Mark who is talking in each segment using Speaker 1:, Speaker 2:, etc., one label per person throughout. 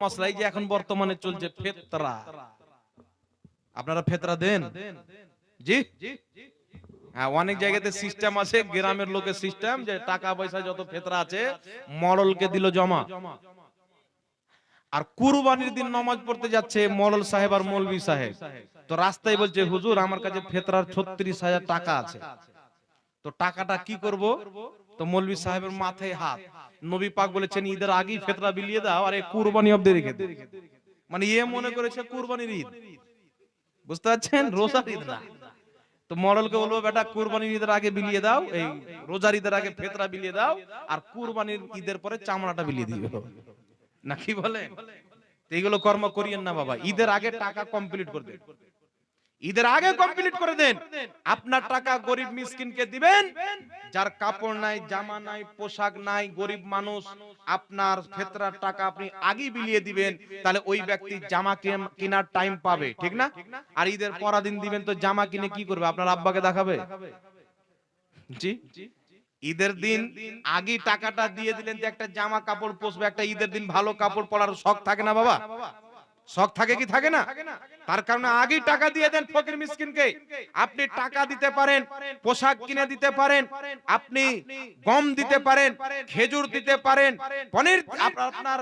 Speaker 1: মশলাই যে এখন বর্তমানে চলছে ফেতরা। আপনারা ফেতরা দেন? জি? হ্যাঁ অনেক জায়গাতে সিস্টেম আছে গ্রামের লোকের সিস্টেম যে টাকা পয়সা যত ফেতরা আছে মডলকে দিল জমা। আর কুরবানির দিন নমাজ পড়তে যাচ্ছে মলল সাহেব আর মৌলবি সাহেব। তো রাস্তায় বলছে হুজুর আমার কাছে ফেতরার ছত্রিশ হাজার টাকা আছে। তো টাকাটা কি করব? তো মৌলবি সাহেবের মাথায় হাত। নবী পাক বলেছেন ঈদের আগেই ফেতরা বিলিয়ে দাও আর এই কুরবানি অব্দি রেখে। মানে ইয়ে মনে করেছে কুরবানির ঈদ। বুঝতে পারছেন? রোজার ঈদ না। তো মডেলকে বলব বেটা কুরবানির ঈদের আগে বিলিয়ে দাও এই রোজার ঈদের আগে ফেতরা বিলিয়ে দাও আর কুরবানির ঈদের পরে চামড়াটা বিলিয়ে দিও। না কি বলে? এইগুলো কর্ম করিয়েন না বাবা। ঈদের আগে টাকা কমপ্লিট করে দেন ঈদের আগে কমপ্লিট করে দেন। আপনার টাকা গরিব মিসকিনকে দিবেন। যার কাপড় নাই, জামা নাই, পোশাক নাই, গরিব মানুষ, আপনার ফেতরার টাকা আপনি আগেই বিলিয়ে দিবেন। তাহলে ওই ব্যক্তি জামা কেনার টাইম পাবে, ঠিক না? আর ঈদের পরাদিন দিবেন তো জামা কিনে কি করবে? আপনার আব্বাকে দেখাবে? জি? ঈদের দিন আগে টাকাটা দিয়ে দিলেন যে একটা জামা কাপড় পোষবে একটা ঈদের দিন ভালো কাপড় পরার শখ থাকে না বাবা? শখ থাকে কি থাকে না? তার কারণে আগেই টাকা দিয়ে দেন ফকির মিসকিনকে। আপনি টাকা দিতে পারেন, পোশাক কিনে দিতে পারেন, আপনি গম দিতে পারেন, খেজুর দিতে পারেন, পনির আপনার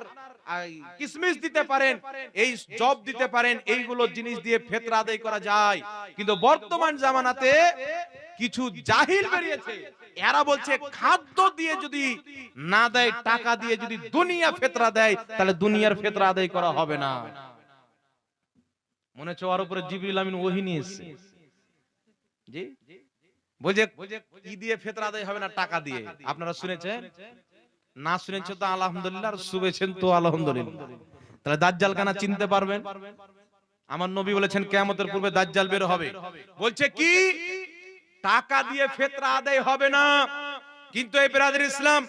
Speaker 1: কিশমিশ দিতে পারেন, এই জব দিতে পারেন, এইগুলো জিনিস দিয়ে ফেতরা আদায় করা যায়। কিন্তু বর্তমান জামানাতে কিছু জাহিল বেরিয়েছে। এরা বলছে, খাদ্য দিয়ে যদি না দেয়, টাকা দিয়ে যদি দুনিয়া ফেতরা দেয়, তাহলে দুনিয়ার ফেতরা আদায় করা হবে না। মনে হচ্ছে ওর উপরে জিবরিল আমিন ওহি নিয়ে এসেছে। জি? বলছে কি দিয়ে ফেতরা আদায় হবে না টাকা দিয়ে। আপনারা শুনেছেন? না শুনেছেন তো আলহামদুলিল্লাহ আর শুনেছেন তো আলহামদুলিল্লাহ। তাহলে দাজ্জাল কানা চিনতে পারবেন? আমার নবী বলেছেন কেয়ামতের পূর্বে দাজ্জাল বের হবে। বলছে কি? টাকা দিয়ে ফেতরা আদায় হবে না। কিন্তু এই বেরাদের ইসলাম,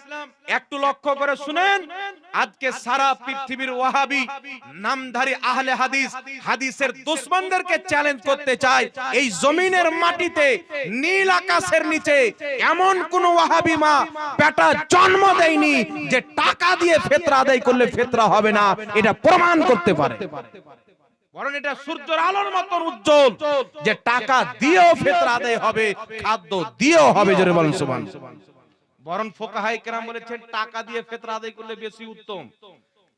Speaker 1: একটু লক্ষ্য করে শুনেন, আজকে সারা পৃথিবীর ওয়াহাবি, নামধারী আহলে হাদিস, হাদিসের দুশ্মনদেরকে চ্যালেঞ্জ করতে চায়, এই জমিনের মাটিতে, নীল আকাশের নিচে, এমন কোন ওয়াহাবি মা বেটা জন্ম দেয়নি যে টাকা দিয়ে ফেতরা আদায় করলে ফেতরা হবে না, এটা প্রমাণ করতে পারে। যে টাকা দিয়েও ফেতরা আদায় হবে, খাদ্য দিয়েও হবে, জোরে সুবহান বরং ফোকাহাই কেরাম বলেছেন টাকা দিয়ে ফেতরা আদায় করলে বেশি উত্তম।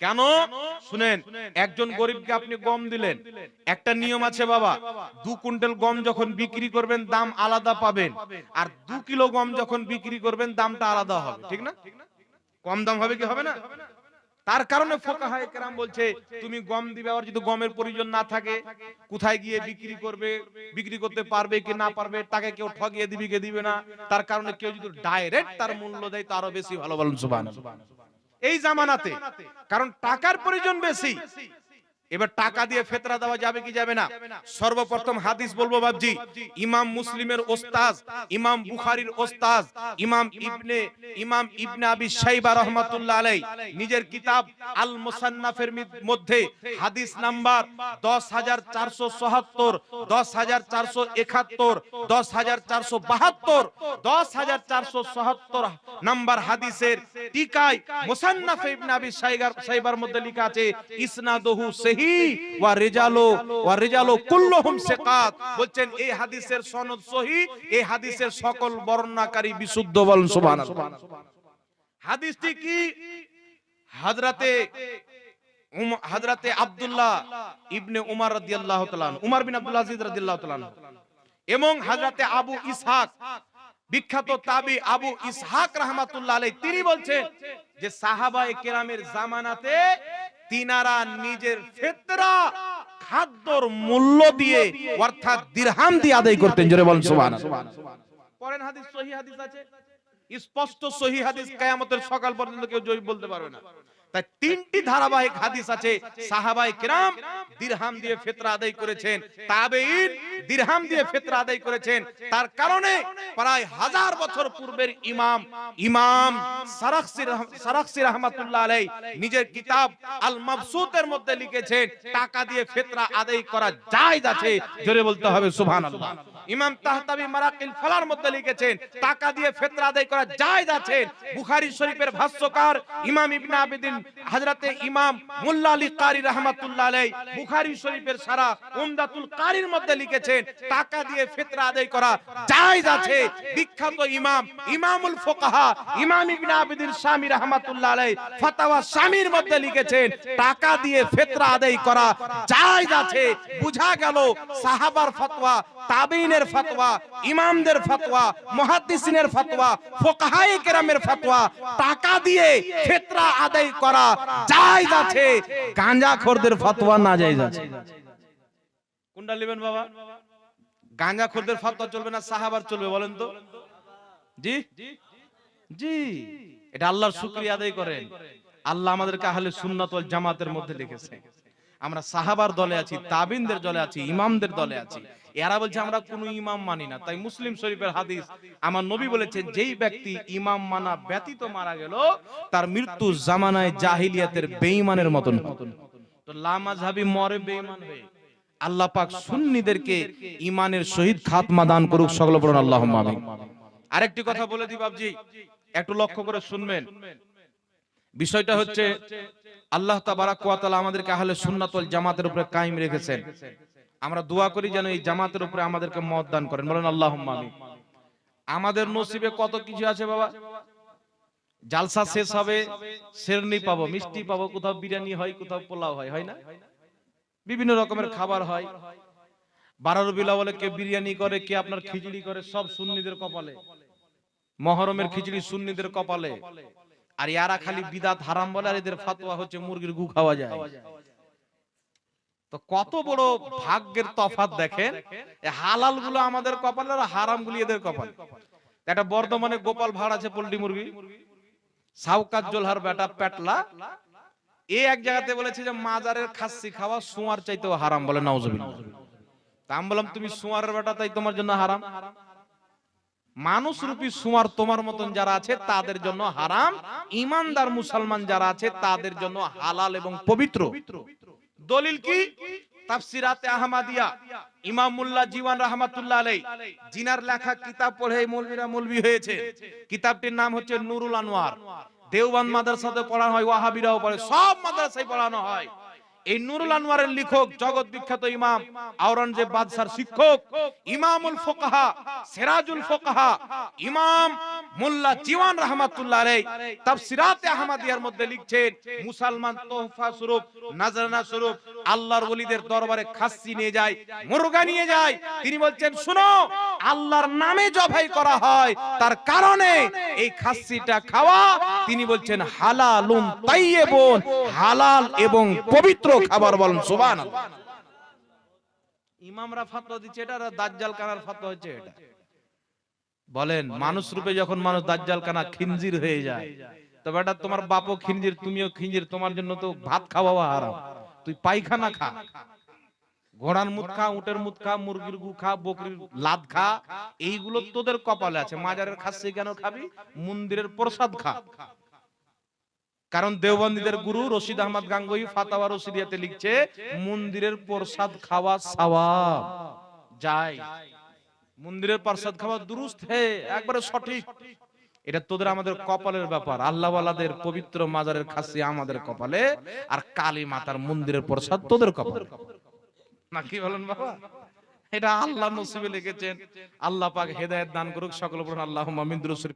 Speaker 1: কেন? শুনেন একজন গরিবকে আপনি গম দিলেন। একটা নিয়ম আছে বাবা দু কুইন্টাল গম যখন বিক্রি করবেন দাম আলাদা পাবেন। আর দু কিলো গম যখন বিক্রি করবেন দামটা আলাদা হবে ঠিক না? কম দাম হবে কি হবে না? তার কারণে ফোকাহায় কেরাম বলছে তুমি গম দিবে আবার যদি গমের প্রয়োজন না থাকে কোথায় গিয়ে বিক্রি করবে বিক্রি করতে পারবে কি না পারবে তাকে কেউ ঠগিয়ে দিবে কে দিবে না? তার কারণে কেউ যদি ডাইরেক্ট তার মূল্য দেয় তো আরও বেশি ভালো বলুন সুবহানাল্লাহ। এই জামানাতে কারণ টাকার প্রয়োজন বেশি। এবার টাকা দিয়ে ফেতরা দেওয়া যাবে কি যাবে না? সর্বপ্রথম হাদিস বলব বাবজি ইমাম মুসলিমের ওস্তাজ ইমাম বুখারীর ওস্তাজ ইমাম ইবনে ইমাম ইবনে আবি শাইবা রাহমাতুল্লাহ আলাই নিজের কিতাব আল মুসান্নাফের মধ্যে হাদিস নাম্বার 10477 10471 10472 10477 নাম্বার হাদিসের টিকায় মুসান্নাফ ইবনে আবি শাইগার শাইবার মধ্যে লেখা আছে, ইসনাদুহু সহি ওয়া রিজালু ওয়া রিজালু কুল্লুহুম সিকাত। বলছেন, এই হাদিসের সনদ সহি এই হাদিসের সকল বর্ণনাকারী বিশুদ্ধ বলেন, সুবহানাল্লাহ। হাদিসটি কি? হযরতে হযরতে আব্দুল্লাহ ইবনে উমর রাদিয়াল্লাহু তাআলা উমর বিন আব্দুল আজিজ রাদিয়াল্লাহু তাআলা এবং হযরতে আবু ইসহাক বিখ্যাত তাবি আবু ইসহাক রাহমাতুল্লাহ আলাইহি। তিনি বলছেন যে সাহাবায়ে কেরামের জামানাতে তিনারা নিজের ফিতরা খাদ্যর মূল্য দিয়ে অর্থাৎ দিরহাম দিয়ে আদায় করতেন জোরে বলেন সুবহানাল্লাহ। পরেন হাদিস সহি হাদিস আছে। স্পষ্ট সহি হাদিস কিয়ামতের সকাল পর্যন্ত কেউ জয় বলতে পারবে না। তাই তিনটি ধারাবাহিক হাদিস আছে সাহাবায়ে কিরাম দিরহাম দিয়ে ফিতরা আদায় করেছেন, তাবেঈন দিরহাম দিয়ে ফিতরা আদায় করেছেন। তার কারণে প্রায় হাজার বছর পূর্বের ইমাম ইমাম রহমাতুল্লাহ আলাই নিজের কিতাব আল মাবসুতের মধ্যে লিখেছেন, টাকা দিয়ে ফিতরা আদায় করা জায়েজ আছে, জোরে বলতে হবে, সুবহানাল্লাহ। ইমাম তাহতাবি মারাকিল ফালার মধ্যে লিখেছেন, টাকা দিয়ে ফিতরা আদায় করা জায়েজ আছে। বুখারী শরীফের ভাষ্যকার ইমাম ইবনে আবিদিন হযরতে ইমাম মুল্লা আলী কারি রাহমাতুল্লাহ আলাই বুখারী শরীফের সারা উমদাতুল কারির মধ্যে লিখেছেন, টাকা দিয়ে ফিতরা আদায় করা জায়েজ আছে। বিখ্যাত ইমাম, ইমামুল ফুকাহা, ইমাম ইবনে আবিদিন শামী রাহমাতুল্লাহ আলাই ফতোয়া শামীর মধ্যে লিখেছেন, টাকা দিয়ে ফিতরা আদায় করা জায়েজ আছে। বুঝা গেল সাহাবার ফতোয়া তাবিনের ফতোয়া, ইমামদের ফতোয়া, মুহাদ্দিসিনের ফতোয়া ফুকাহায়ে কেরামের ফতোয়া, টাকা দিয়ে ফিতরা আদায় করা জায়েজ আছে। গাঁজাখোরদের ফতোয়া না জায়েজ আছে। কোনটা নেবেন বাবা? গাঁজাখোরদের ফতোয়া চলবে না, সাহাবার চলবে, বলেন তো। জি? জি। এটা আল্লাহর শুকরিয়া আদায় করেন। আল্লাহ আমাদেরকে আহলে সুন্নাত ওয়াল জামাতের মধ্যে লিখেছে আমরা সাহাবার দলে আছি তাবিনদের দলে আছি ইমামদের দলে আছি। এরা বলছে আমরা কোনো ইমাম মানি না। তাই মুসলিম শরীফের হাদিস আমার নবী বলেছেন যেই ব্যক্তি ইমাম মানা ব্যতীত মারা গেল তার মৃত্যু জামানায় জাহিলিয়াতের বেঈমানের মতন। তো লামাজহাবি মরে বেঈমান হয়ে আল্লাহ পাক সুন্নিদেরকে ইমানের শহীদ খাতমা দান করুক সকল বলুন আল্লাহুম্মা আমিন আরেকটি কথা বলে দিই বাবজি একটু লক্ষ্য করে শুনবেন। বিষয়টা হচ্ছে, আল্লাহ তাবারাক ওয়া তাআলা আমাদেরকে আহলে সুন্নাত ওয়াল জামাতের উপরে কায়েম রেখেছেন। আমরা দোয়া করি যেন এই জামাতের উপরে আমাদেরকে মত দান করেন। বলেন আমিন। আমাদের নসিবে কত কিছু আছে বাবা? জালসা শেষ হবে শেরনি পাবো, মিষ্টি পাবো, কোথাও বিরিয়ানি হয়, কোথাও পোলাও হয় হয় না? বিভিন্ন রকমের খাবার হয়। বারোর বিলা বলে, কে বিরিয়ানি করে, কে আপনার খিচুড়ি করে, সব সুন্নিদের কপালে। মহরমের খিচুড়ি সুন্নিদের কপালে। আর ইয়ারা খালি বিদাত হারাম বলে আর এদের ফাতোয়া হচ্ছে মুরগির গু খাওয়া যায়। তো কত বড় ভাগ্যের তফাত দেখেন? হালালগুলো আমাদের কপালে আর হারাম গুলি এদের কপালে। একটা বর্ধমানে গোপাল ভাড় আছে পোল্ট্রি মুরগি। সাউকাত জোলহার বেটা পেটলা। এ এক জায়গাতে বলেছে যে মাজারের খাসি খাওয়া সুয়ার চাইতেও হারাম বলে নাউজুবিল্লাহ। তা আমি বললাম তুমি সুয়ারের বেটা তাই তোমার জন্য হারাম? মানুষ রূপী সুয়ার তোমার মতন যারা আছে, তাদের জন্য হারাম। ইমানদার মুসলমান যারা আছে, তাদের জন্য হালাল এবং পবিত্র। দলিল কি? তাফসিরাতে আহমাদিয়া, ইমাম মুল্লা জীবন রাহমাতুল্লাহ আলাই জিনার লেখা কিতাব পড়ে এই মৌলবীরা মৌলবী হয়েছে। কিতাবটির নাম হচ্ছে নুরুল আনোয়ার দেওবান মাদ্রাসাতে পড়ানো হয়, ওয়াহাবিরাও পড়ে, সব মাদ্রাসায় পড়ানো হয়। এই নুরুল আনোয়ারের লেখক, জগৎ বিখ্যাত ইমাম, আওরঙ্গজেব বাদশার শিক্ষক, ইমামুল ফোকাহা, সিরাজুল ফোকাহা, ইমাম মোল্লা জীওয়ান রহমাতুল্লাহ আলাইহি তাফসিরাতে আহমদিয়ার মধ্যে লিখছেন, মুসলমান তোহফা স্বরূপ, নাজরানা স্বরূপ, আল্লাহর ওলিদের দরবারে খাসি নিয়ে যায়, মুরগা নিয়ে যায়। তিনি বলছেন, শুনো, আল্লাহর নামে জবাই করা হয়, তার কারণে এই খাসিটা খাওয়া। তিনি বলছেন, হালালুন তাইয়্যিবুন, হালাল এবং পবিত্র খাবার বলেন, সুবহানাল্লাহ। ইমামরা ফাতোয়া দিচ্ছে, এটা দাজ্জাল কানার ফাতোয়া হচ্ছে এটা। বলেন মানুষ রূপে যখন মানুষ দাজ্জাল কানা খিনজির হয়ে যায়। তো বেটা তোমার বাপও খিনজির তুমিও খিনজির তোমার জন্য তো ভাত খাওয়া হারাম। তুই পায়খানা খা। ঘোড়ার মুদ খা উটের মুদ খা মুরগির গু খা বকরির লাদ খা এইগুলো তোদের কপালে আছে। মাজারের খাসি কেন খাবি? মন্দিরের প্রসাদ খা। কারণ দেওবন্দীদের গুরু রশিদ আহমদ গাঙ্গুই ফাতাওয়া রশিদিয়াতে লিখছে মন্দিরের প্রসাদ খাওয়া সওয়াব। যায়। মন্দিরের প্রসাদ খাওয়া দুরুস্ত হে, একবারে সঠিক। এটা তোদের আমাদের কপালের ব্যাপার। আল্লাহওয়ালাদের পবিত্র মাজারের খাসি আমাদের কপালে, আর কালী মাতার মন্দিরের প্রসাদ তোদের কপালে। না কি বলেন বাবা? এটা আল্লাহ নসিবে লিখেছেন। আল্লাহ পাক হেদায়েত দান করুক, সকল আল্লাহ মিন দুরুস